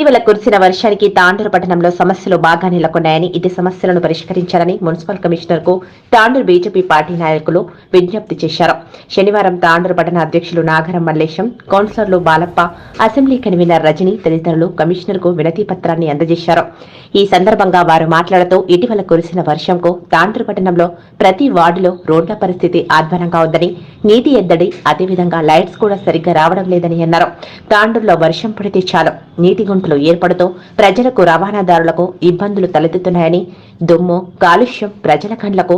ఇటీవల కురిసిన వర్షానికి తాండూరు పట్టణంలో సమస్యలు బాగా నెలకొన్నాయని ఇటు సమస్యలను పరిష్కరించాలని మున్సిపల్ కమిషనర్కు తాండూరు బీజేపీ పార్టీ నాయకులు విజ్ఞప్తి చేశారు. శనివారం తాండూరు పట్టణ అధ్యక్షులు నాగరం మల్లేశం కౌన్సిలర్లు బాలప్ప అసెంబ్లీ కన్వీనర్ రజని తదితరులు కమిషనర్కు వినతి పత్రాన్ని అందజేశారు. ఈ సందర్భంగా వారు మాట్లాడుతూ ఇటీవల కురిసిన వర్షంకు తాండూరు పట్టణంలో ప్రతి వార్డులో రోడ్ల పరిస్థితి ఆధ్వర్యంగా ఉందని నీటి ఎద్దడి అదేవిధంగా లైట్స్ కూడా సరిగ్గా రావడం లేదని అన్నారు. తాండూరులో వర్షం పడితే చాలు నీటి గుంటలు ఏర్పడుతూ ప్రజలకు రవాణాదారులకు ఇబ్బందులు తలెత్తుతున్నాయని దుమ్ము కాలుష్యం ప్రజల కండ్లకు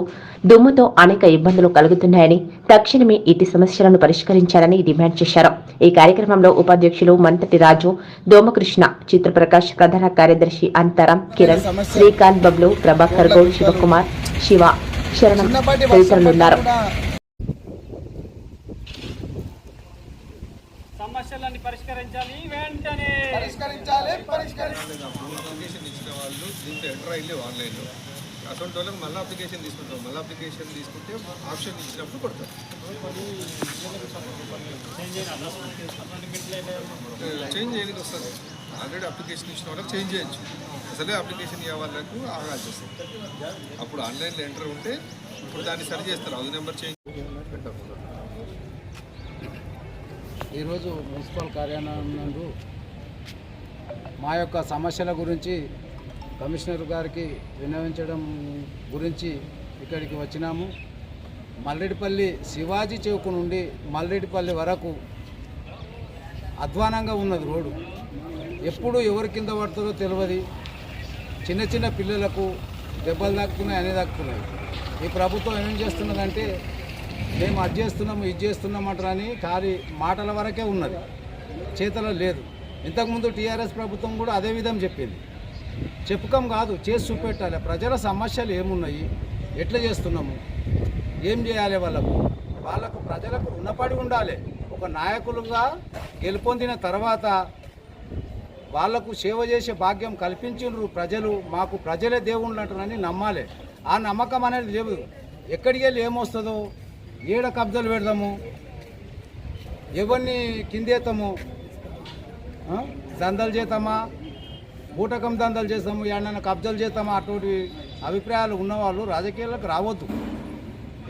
దుమ్ముతో అనేక ఇబ్బందులు కలుగుతున్నాయని తక్షణమే ఇటు సమస్యలను పరిష్కరించాలని డిమాండ్ చేశారు. ఈ కార్యక్రమంలో ఉపాధ్యక్షులు మంతటి రాజు దోమకృష్ణ చిత్రప్రకాష్ ప్రధాన కార్యదర్శి అంతరం కిరణ్ శ్రీకాంత్ బబ్లు ప్రభాకర్ గౌడ్ శివకుమార్ శివ శరణం తదితరులున్నారు సమస్యలన్నీ పరిష్కరించాలి. వెంటనే పరిష్కరించాలి పరిష్కరించాలి అప్లికేషన్ ఇచ్చిన వాళ్ళు దీంట్లో ఎంటర్ అయ్యి ఆన్లైన్లో. అటువంటి వాళ్ళకి మళ్ళీ అప్లికేషన్ తీసుకుంటాం. మళ్ళీ అప్లికేషన్ తీసుకుంటే ఆప్షన్ ఇచ్చినప్పుడు కొడతాం. చేంజ్ చేయడానికి వస్తుంది. ఆల్రెడీ అప్లికేషన్ ఇచ్చిన వాళ్ళకి చేంజ్ చేయొచ్చు. అసలే అప్లికేషన్ ఇవ్వ వాళ్ళకు ఆగాల్సి వస్తుంది అప్పుడు ఆన్లైన్లో ఎంటర్ ఉంటే ఇప్పుడు దాన్ని సరి చేస్తారు. అది నెంబర్ చేంజ్ ఈరోజు మున్సిపల్ కార్యాలయం నందు మా యొక్క సమస్యల గురించి కమిషనర్ గారికి విన్నవించడం గురించి ఇక్కడికి వచ్చినాము. మల్లెడిపల్లి శివాజీ చౌక్ నుండి మల్లెడిపల్లి వరకు అధ్వానంగా ఉన్నది రోడ్డు. ఎప్పుడు ఎవరి కింద పడుతుందో తెలియదు చిన్న చిన్న పిల్లలకు దెబ్బలు తాకుతున్నాయి అనే దాక్కున్నాయి ఈ ప్రభుత్వం ఏం చేస్తున్నదంటే మేము అది చేస్తున్నాము ఇది చేస్తున్నామంటారని ఖాళీ మాటల వరకే ఉన్నది. చేతలో లేదు. ఇంతకుముందు టీఆర్ఎస్ ప్రభుత్వం కూడా అదే విధం చెప్పింది. చెప్పుకం కాదు చేసి చూపెట్టాలి. ప్రజల సమస్యలు ఏమున్నాయి? ఎట్లా చేస్తున్నాము? ఏం చేయాలి వాళ్ళకు? వాళ్ళకు ప్రజలకు రుణపడి ఉండాలి. ఒక నాయకులుగా గెలుపొందిన తర్వాత వాళ్ళకు సేవ చేసే భాగ్యం కల్పించిండ్రు ప్రజలు. మాకు ప్రజలే దేవుళ్ళు అంటారని నమ్మాలి. ఆ నమ్మకం అనేది లేదు. ఎక్కడికి వెళ్ళి ఏమొస్తుందో? ఏడ కబ్జాలు పెడదాము? ఎవరిని కిందేస్తాము దందలు చేస్తామా? బూటకం దందలు చేస్తాము? ఏడన్నా కబ్జాలు చేస్తామా? అటువంటి అభిప్రాయాలు ఉన్నవాళ్ళు రాజకీయాలకు రావద్దు.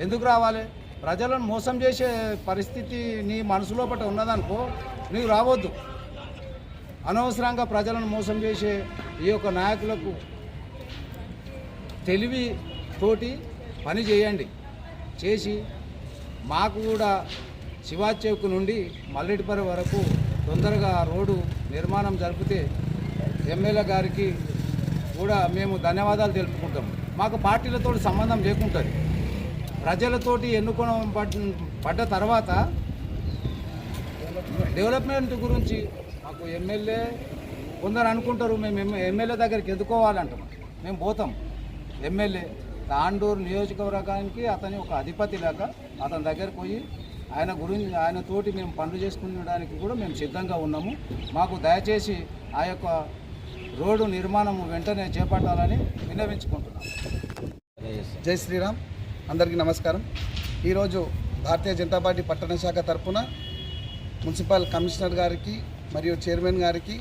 ఎందుకు రావాలి? ప్రజలను మోసం చేసే పరిస్థితి నీ మనసులో పట్ల ఉన్నదనుకో నీకు రావద్దు. అనవసరంగా ప్రజలను మోసం చేసే ఈ యొక్క నాయకులకు తెలివి తోటి పని చేయండి. చేసి మాకు కూడా శివా చౌక్ నుండి మల్లెడిపల్లి వరకు తొందరగా రోడ్డు నిర్మాణం జరిపితే ఎమ్మెల్యే గారికి కూడా మేము ధన్యవాదాలు తెలుపుకుంటాం. మాకు పార్టీలతో సంబంధం లేకుంటుంది. ప్రజలతోటి ఎన్నుకోవడం పడ్- పడ్డ తర్వాత డెవలప్మెంట్ గురించి మాకు ఎమ్మెల్యే కొందరు అనుకుంటారు మేము ఎమ్మెల్యే దగ్గరికి ఎదుకోవాలంటాం మేము పోతాం. ఎమ్మెల్యే తాండూరు నియోజకవర్గానికి అతని ఒక అధిపతి లాగా అతని దగ్గరకు పోయి ఆయన గురించి ఆయన తోటి మేము పనులు చేసుకునేడానికి కూడా మేము సిద్ధంగా ఉన్నాము. మాకు దయచేసి ఆ యొక్క రోడ్డు నిర్మాణం వెంటనే చేపట్టాలని విన్నవించుకుంటున్నాం జై శ్రీరామ్. అందరికీ నమస్కారం. ఈరోజు భారతీయ జనతా పార్టీ పట్టణ శాఖ తరఫున మున్సిపల్ కమిషనర్ గారికి మరియు చైర్మన్ గారికి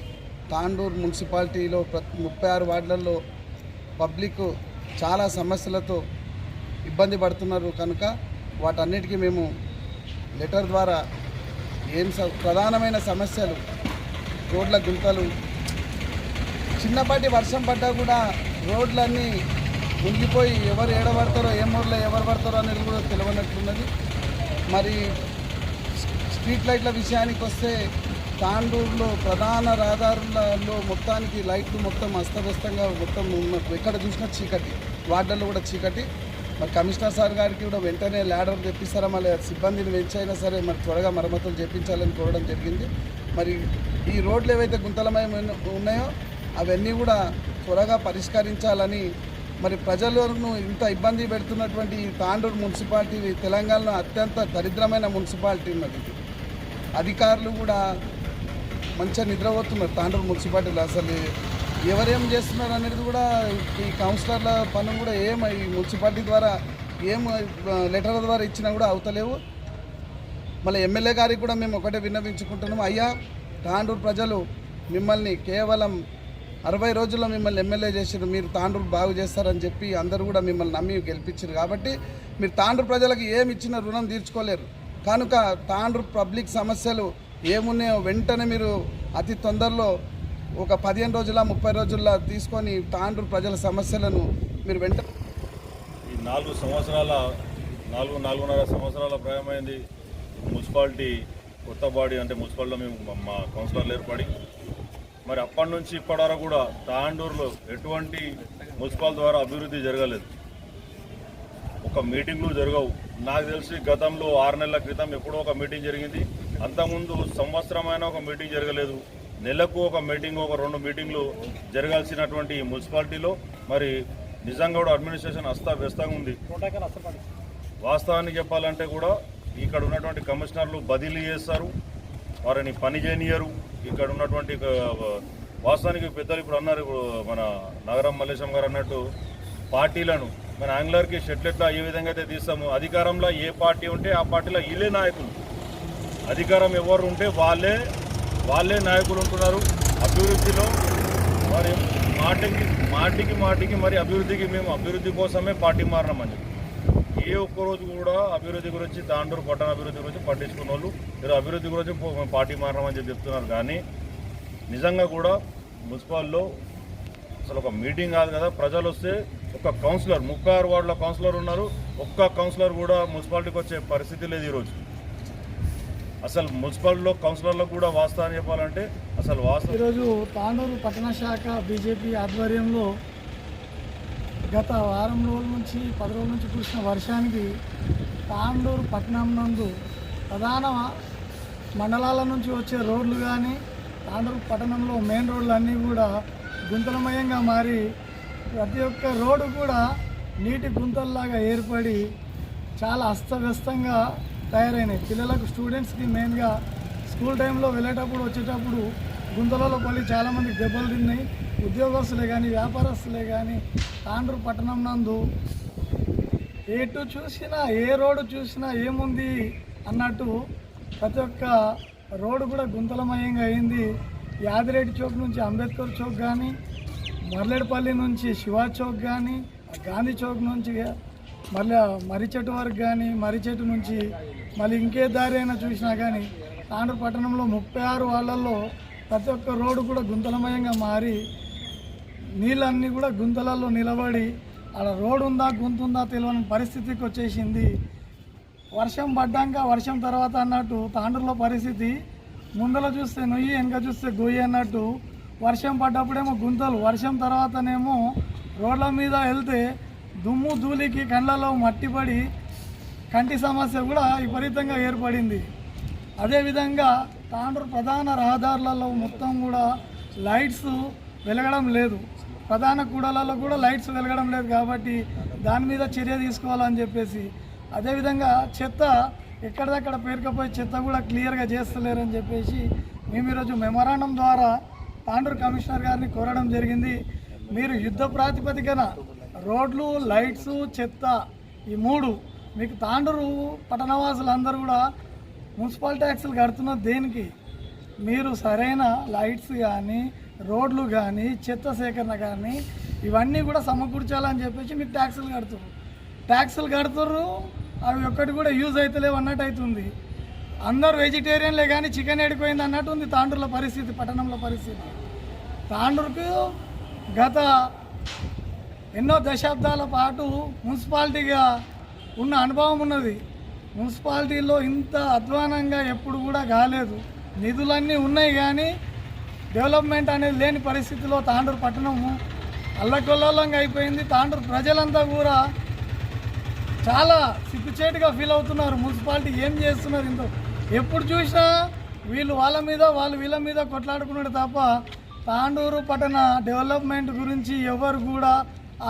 తాండూరు మున్సిపాలిటీలో ప్రతి ముప్పై ఆరు వార్డులలో పబ్లిక్ చాలా సమస్యలతో ఇబ్బంది పడుతున్నారు కనుక వాటన్నిటికీ మేము లెటర్ ద్వారా ఏం ప్రధానమైన సమస్యలు రోడ్ల గుంతలు చిన్నపాటి వర్షం పడ్డా కూడా రోడ్లన్నీ మునిగిపోయి ఎవరు ఏడబడతారో ఏ ఊర్లో ఎవరు పడతారో అనేది కూడా తెలియనట్లున్నది. మరి స్ట్రీట్ లైట్ల విషయానికి వస్తే తాండూరులో ప్రధాన రహదారులలో మొత్తానికి లైట్లు మొత్తం అస్తవ్యస్తంగా మొత్తం ఎక్కడ చూసినా చీకటి. వార్డుల్లో కూడా చీకటి. మరి కమిషనర్ సార్ గారికి కూడా వెంటనే ల్యాడర్ తెప్పిస్తారా? మళ్ళీ సిబ్బందిని పెంచైనా సరే మరి త్వరగా మరమ్మతులు చేపించాలని కోరడం జరిగింది. మరి ఈ రోడ్లు ఏవైతే గుంతలమయం ఉన్నాయో అవన్నీ కూడా త్వరగా పరిష్కరించాలని మరి ప్రజలను ఇంత ఇబ్బంది పెడుతున్నటువంటి ఈ తాండూరు మున్సిపాలిటీ తెలంగాణలో అత్యంత దరిద్రమైన మున్సిపాలిటీ ఉన్నది అధికారులు కూడా మంచిగా నిద్రపోతున్నారు. తాండూరు మున్సిపాలిటీలో అసలు ఎవరేం చేస్తున్నారు అనేది కూడా ఈ కౌన్సిలర్ల పనులు కూడా ఏం ఈ మున్సిపాలిటీ ద్వారా ఏం లెటర్ల ద్వారా ఇచ్చినా కూడా అవుతలేవు. మళ్ళీ ఎమ్మెల్యే గారికి కూడా మేము ఒకటే విన్నవించుకుంటున్నాము అయ్యా తాండూరు ప్రజలు మిమ్మల్ని కేవలం అరవై రోజుల్లో మిమ్మల్ని ఎమ్మెల్యే చేసారు మీరు తాండూరు బాగు చేస్తారని చెప్పి అందరూ కూడా మిమ్మల్ని నమ్మి గెలిపించారు కాబట్టి మీరు తాండ్రు ప్రజలకు ఏమి ఇచ్చిన రుణం తీర్చుకోలేరు. కనుక తాండ్రు పబ్లిక్ సమస్యలు ఏమున్నాయో? వెంటనే మీరు అతి తొందరలో ఒక పదిహేను రోజుల ముప్పై రోజుల్లో తీసుకొని తాండ్రు ప్రజల సమస్యలను మీరు వెంట ఈ నాలుగు సంవత్సరాల నాలుగు నాలుగున్నర సంవత్సరాల ప్రయాణమైంది మున్సిపాలిటీ కొత్త బాడీ అంటే మున్సిపాలిటీలో మేము మా- మా కౌన్సిలర్లు ఏర్పడి. మరి అప్పటి నుంచి ఇప్పటి వరకు కూడా తాండూరులో ఎటువంటి మున్సిపాల్ ద్వారా అభివృద్ధి జరగలేదు. ఒక మీటింగ్లు జరగవు. నాకు తెలిసి గతంలో ఆరు నెలల క్రితం ఎప్పుడో ఒక మీటింగ్ జరిగింది. అంతకుముందు సంవత్సరమైన ఒక మీటింగ్ జరగలేదు. నెలకు ఒక మీటింగ్ ఒక రెండు మీటింగ్లు జరగాల్సినటువంటి మున్సిపాలిటీలో మరి నిజంగా కూడా అడ్మినిస్ట్రేషన్ అస్తవ్యస్తంగా ఉంది. వాస్తవానికి చెప్పాలంటే కూడా ఇక్కడ ఉన్నటువంటి కమిషనర్లు బదిలీ చేస్తారు వారిని పని చేయనియరు. ఇక్కడ ఉన్నటువంటి వాస్తవానికి పెద్దలు ఇప్పుడు అన్నారు ఇప్పుడు మన నగరం మల్లేశం గారు అన్నట్టు పార్టీలను మన ఆంగ్లర్కి షెట్లెట్లా ఏ విధంగా అయితే తీస్తామో అధికారంలో ఏ పార్టీ ఉంటే ఆ పార్టీలో వీళ్ళే నాయకులు. అధికారం ఎవరు ఉంటే వాళ్ళే వాళ్ళే నాయకులు ఉంటున్నారు అభివృద్ధిలో. మరి మాటికి మాటికి మాటికి మరి అభివృద్ధికి మేము అభివృద్ధి కోసమే పార్టీ మారినామని చెప్పి. ఏ ఒక్క రోజు కూడా అభివృద్ధి గురించి తాండూరు పట్టణ అభివృద్ధి గురించి పట్టించుకున్న వాళ్ళు మీరు అభివృద్ధి గురించి పార్టీ మారినామని చెప్పి చెప్తున్నారు. కానీ నిజంగా కూడా మున్సిపాల్లో అసలు ఒక మీటింగ్ కాదు కదా. ప్రజలు వస్తే ఒక కౌన్సిలర్ ముప్పై ఆరు వార్డుల కౌన్సిలర్ ఉన్నారు. ఒక్క కౌన్సిలర్ కూడా మున్సిపాలిటీకి వచ్చే పరిస్థితి లేదు ఈరోజు. అసలు మున్సిపాలిటీలో కౌన్సిలర్లో కూడా వాస్తవాన్ని చెప్పాలంటే అసలు వాస్తవం. ఈరోజు తాండూరు పట్టణ శాఖ బీజేపీ ఆధ్వర్యంలో గత వారం రోజుల నుంచి పది రోజుల నుంచి కురిసిన వర్షానికి తాండూరు పట్టణం నందు ప్రధాన మండలాల నుంచి వచ్చే రోడ్లు కానీ తాండూరు పట్టణంలో మెయిన్ రోడ్లు అన్నీ కూడా గుంతలమయంగా మారి ప్రతి ఒక్క రోడ్డు కూడా నీటి గుంతల్లాగా ఏర్పడి చాలా అస్తవ్యస్తంగా తయారైనాయి. పిల్లలకు స్టూడెంట్స్కి మెయిన్గా స్కూల్ టైంలో వెళ్ళేటప్పుడు వచ్చేటప్పుడు గుంతలలో పల్లి చాలామంది దెబ్బలు తిన్నాయి. ఉద్యోగస్తులే కానీ వ్యాపారస్తులే కానీ తాండ్రు పట్టణం నందు ఎటు చూసినా ఏ రోడ్డు చూసినా ఏముంది అన్నట్టు ప్రతి ఒక్క రోడ్డు కూడా గుంతలమయంగా అయింది. యాదిరెడ్డి చౌక్ నుంచి అంబేద్కర్ చౌక్ కానీ మర్లేడుపల్లి నుంచి శివా చౌక్ కానీ గాంధీ చౌక్ నుంచి మళ్ళీ మర్రిచెట్టు వరకు కానీ మర్రిచెట్టు నుంచి మళ్ళీ ఇంకే దారి అయినా చూసినా కానీ తాండ్ర పట్టణంలో ముప్పై ఆరు వాళ్ళల్లో ప్రతి ఒక్క రోడ్డు కూడా గుంతలమయంగా మారి నీళ్ళన్నీ కూడా గుంతలలో నిలబడి ఆడ రోడ్ ఉందా గుంతుందా తెలియని పరిస్థితికి వచ్చేసింది. వర్షం పడ్డాక వర్షం తర్వాత అన్నట్టు తాండ్రులో పరిస్థితి ముందర చూస్తే నొయ్యి వెనక చూస్తే గొయ్యి అన్నట్టు వర్షం పడ్డప్పుడేమో గుంతలు వర్షం తర్వాతనేమో రోడ్ల మీద వెళ్తే దుమ్ము ధూళికి కళ్ళలో మట్టిపడి కంటి సమస్య కూడా విపరీతంగా ఏర్పడింది. అదేవిధంగా తాండ్రు ప్రధాన రహదారులలో మొత్తం కూడా లైట్స్ వెలగడం లేదు. ప్రధాన కూడలలో కూడా లైట్స్ వెలగడం లేదు కాబట్టి దాని మీద చర్య తీసుకోవాలని చెప్పేసి. అదేవిధంగా చెత్త ఎక్కడిదక్కడ పేరుకపోయి చెత్త కూడా క్లియర్గా చేస్తలేరని చెప్పేసి మేము ఈరోజు మెమరాండం ద్వారా తాండూరు కమిషనర్ గారిని కోరడం జరిగింది. మీరు యుద్ధ ప్రాతిపదికన రోడ్లు లైట్స్ చెత్త ఈ మూడు మీకు తాండూరు పట్టణవాసులందరూ కూడా మున్సిపల్ ట్యాక్సులు కడుతున్నది దేనికి? మీరు సరైన లైట్స్ కానీ రోడ్లు కానీ చెత్త సేకరణ కానీ ఇవన్నీ కూడా సమకూర్చాలని చెప్పేసి మీకు ట్యాక్సులు కడుతున్నారు ట్యాక్సులు కడుతుర్రు అవి ఒక్కటి కూడా యూజ్ అవుతలేవు అన్నట్టు అవుతుంది అందరు వెజిటేరియన్లే కానీ చికెన్ ఎడిపోయింది అన్నట్టు ఉంది తాండూరుల పరిస్థితి పట్టణంలో పరిస్థితి. తాండూరుకు గత ఎన్నో దశాబ్దాల పాటు మున్సిపాలిటీగా ఉన్న అనుభవం ఉన్నది. మున్సిపాలిటీలో ఇంత అధ్వానంగా ఎప్పుడు కూడా కాలేదు. నిధులన్నీ ఉన్నాయి కానీ డెవలప్మెంట్ అనేది లేని పరిస్థితిలో తాండూరు పట్టణము అల్లకొల్లంగా అయిపోయింది. తాండూరు ప్రజలంతా కూడా చాలా సిగ్గుచేటుగా ఫీల్ అవుతున్నారు. మున్సిపాలిటీ ఏం చేస్తున్నారు ఇంత ఎప్పుడు చూసినా వీళ్ళు వాళ్ళ మీద వాళ్ళు వీళ్ళ మీద కొట్లాడుకున్నాడు తప్ప తాండూరు పట్టణ డెవలప్మెంట్ గురించి ఎవరు కూడా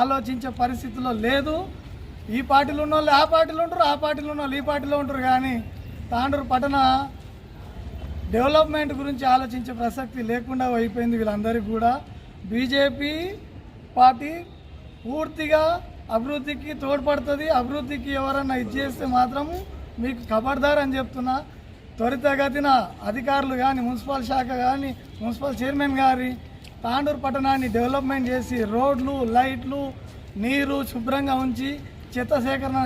ఆలోచించే పరిస్థితిలో లేదు. ఈ పార్టీలో ఉన్న వాళ్ళు ఆ పార్టీలు ఉంటారు ఆ పార్టీలో ఉన్న వాళ్ళు ఈ పార్టీలో ఉంటారు. కానీ తాండూరు పట్టణ డెవలప్మెంట్ గురించి ఆలోచించే ప్రసక్తి లేకుండా అయిపోయింది వీళ్ళందరికీ కూడా. బీజేపీ పార్టీ పూర్తిగా అభివృద్ధికి తోడ్పడుతుంది. అభివృద్ధికి ఎవరన్నా ఇది చేస్తే మాత్రం మీకు ఖబర్దార్ అని చెప్తున్నా. త్వరితగతిన అధికారులు కానీ మున్సిపల్ శాఖ కానీ మున్సిపల్ చైర్మన్ గారి తాండూరు పట్టణాన్ని డెవలప్మెంట్ చేసి రోడ్లు లైట్లు నీరు శుభ్రంగా ఉంచి చెత్త సేకరణ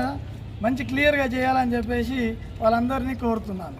మంచి క్లియర్గా చేయాలని చెప్పేసి వాళ్ళందరినీ కోరుతున్నాను.